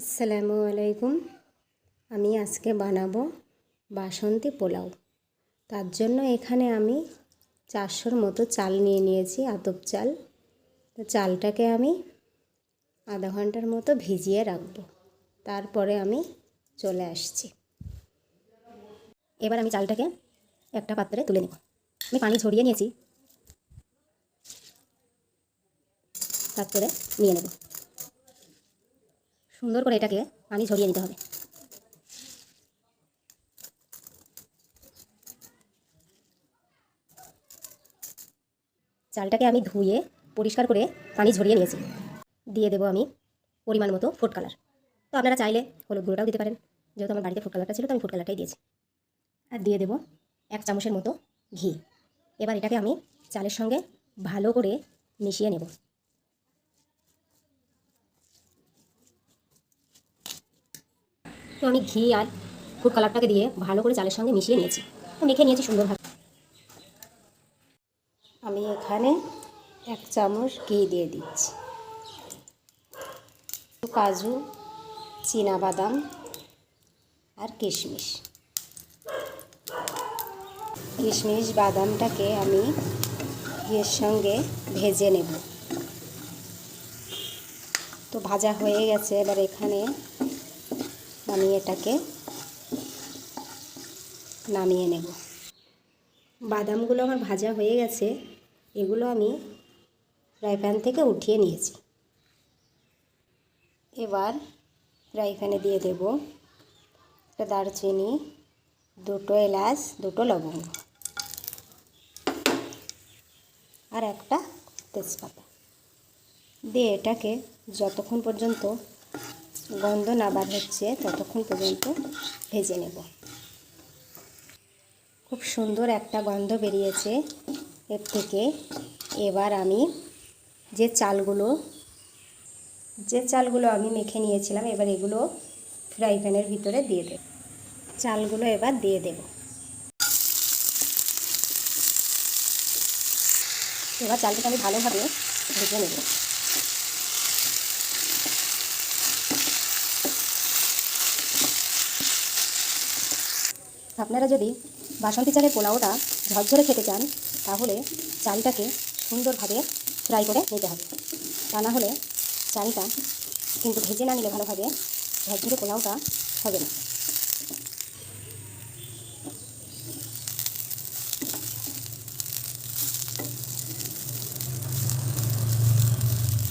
আসসালামু আলাইকুম। আমি আজকে বানাবো বাসন্তী পোলাও। তার জন্য এখানে আমি চারশোর মতো চাল নিয়ে নিয়েছি, আতপ চাল। তো চালটাকে আমি আধা ঘণ্টার মতো ভিজিয়ে রাখব। তারপরে আমি চলে আসছি। এবার আমি চালটাকে একটা পাত্রে তুলে নেব। আমি পানি ঝরিয়ে নিয়েছি। তারপরে নিয়ে নেব। সুন্দর করে এটাকে পানি ঝরিয়ে নিতে হবে। চালটাকে আমি ধুয়ে পরিষ্কার করে পানি ঝরিয়ে নিয়েছি। দিয়ে দেবো আমি পরিমাণ মতো ফুড কালার। তো আপনারা চাইলে হলুদ গুঁড়োটাও দিতে পারেন। যেহেতু আমার বাড়িতে ফুড কালারটা ছিল, তো আমি ফুড কালারটাই দিয়েছি। আর দিয়ে দেবো এক চামচের মতো ঘি। এবার এটাকে আমি চালের সঙ্গে ভালো করে মিশিয়ে নেব। তো আমি ঘি আর ফুড কালারটাকে দিয়ে ভালো করে চালের সঙ্গে মিশিয়ে নিয়েছি। মেখে নিয়েছি সুন্দরভাবে। আমি এখানে এক চামচ ঘি দিয়ে দিচ্ছি। কাজু বাদাম আর কিশমিশ। কিশমিশ, বাদামটাকে আমি ঘিয়ের সঙ্গে ভেজে নেব। তো ভাজা হয়ে গেছে। এবার এখানে আমি এটাকে নামিয়ে নেব। বাদামগুলো আমার ভাজা হয়ে গেছে, এগুলো আমি ফ্রাই প্যান থেকে উঠিয়ে নিয়েছি। এবার ফ্রাই প্যানে দিয়ে দেব একটা দারচিনি, দুটো এলাচ, দুটো লবঙ্গ আর একটা তেজপাতা। দিয়ে এটাকে যতক্ষণ পর্যন্ত গন্ধ না বার হচ্ছে, ততক্ষণ পর্যন্ত ভেজে নেব। খুব সুন্দর একটা গন্ধ বেরিয়েছে এর থেকে। এবার আমি যে চালগুলো যে চালগুলো আমি মেখে নিয়েছিলাম, এবার এগুলো ফ্রাই প্যানের ভিতরে দিয়ে দেব। চালগুলো এবার দিয়ে দেব। এবার চালটাকে আমি ভালোভাবে ভেজে নেব। আপনারা যদি বাসন্তী চালের পোলাওটা ঝরঝরে খেতে চান, তাহলে চালটাকে সুন্দরভাবে ফ্রাই করে নিতে হবে। তা না হলে চালটা কিন্তু ভেজে না নিলে ভালোভাবে ঝরঝরে পোলাওটা হবে না।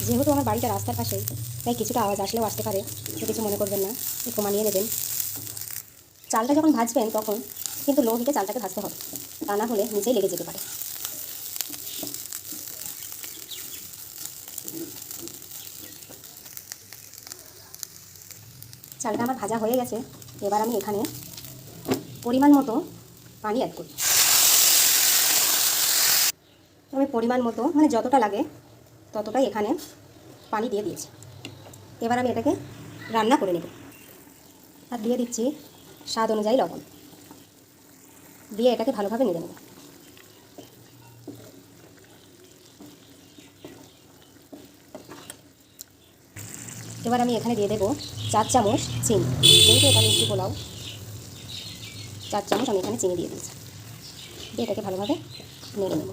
যেহেতু আমার বাড়িটা রাস্তার পাশেই, তাই কিছুটা আওয়াজ আসলেও আসতে পারে সে কিছু মনে করবেন না, একটু মানিয়ে নেবেন। চালটা যখন ভাজবেন তখন কিন্তু লো হিটে চালটাকে ভাজতে হবে। তা না হলে নিচেই লেগে যেতে পারে। চালটা আমার ভাজা হয়ে গেছে। এবার আমি এখানে পরিমাণ মতো পানি অ্যাড করি। আমি পরিমাণ মতো মানে যতটা লাগে ততটাই এখানে পানি দিয়ে দিয়েছি। এবার আমি এটাকে রান্না করে নেব। আর দিয়ে দিচ্ছি স্বাদ অনুযায়ী লবণ। দিয়ে এটাকে ভালোভাবে নেড়ে নেব। এবার আমি এখানে দিয়ে দেবো চার চামচ চিনি। যেহেতু এটা মিষ্টি পোলাও, চার চামচ আমি এখানে চিনি দিয়ে দিয়েছি। দিয়ে এটাকে ভালোভাবে নেড়ে নেব।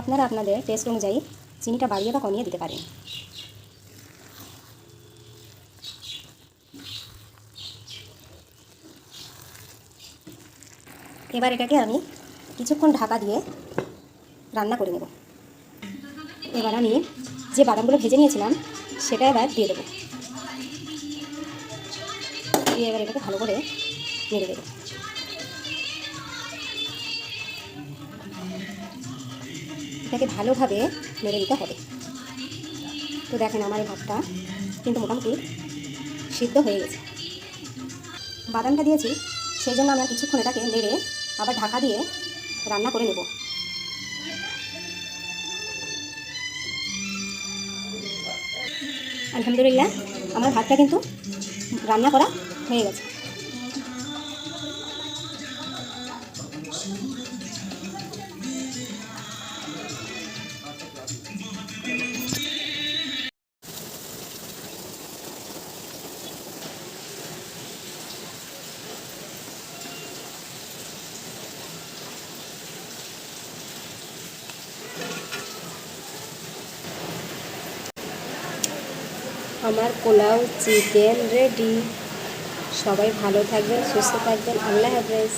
আপনারা আপনাদের টেস্ট অনুযায়ী চিনিটা বাড়িয়ে বা কমিয়ে দিতে পারেন। এবার এটাকে আমি কিছুক্ষণ ঢাকা দিয়ে রান্না করে নেব। এবার আমি যে বাদামগুলো ভেজে নিয়েছিলাম, সেটা এবার দিয়ে দেবো। দিয়ে এবার এটাকে ভালো করে নেড়ে দেবো। এটাকে ভালোভাবে নেড়ে দিতে হবে। তো দেখেন আমার এই ভাতটা কিন্তু মোটামুটি সিদ্ধ হয়ে গেছে। বাদামটা দিয়েছি, সেই জন্য আমরা কিছুক্ষণ এটাকে নেড়ে আবার ঢাকা দিয়ে রান্না করে নেব। আলহামদুলিল্লাহ আমার ভাতটা কিন্তু রান্না করা হয়ে গেছে। আমার পোলাও চিকেন রেডি। সবাই ভালো থাকবেন সুস্থ থাকবেন। আল্লাহ হাফেজ।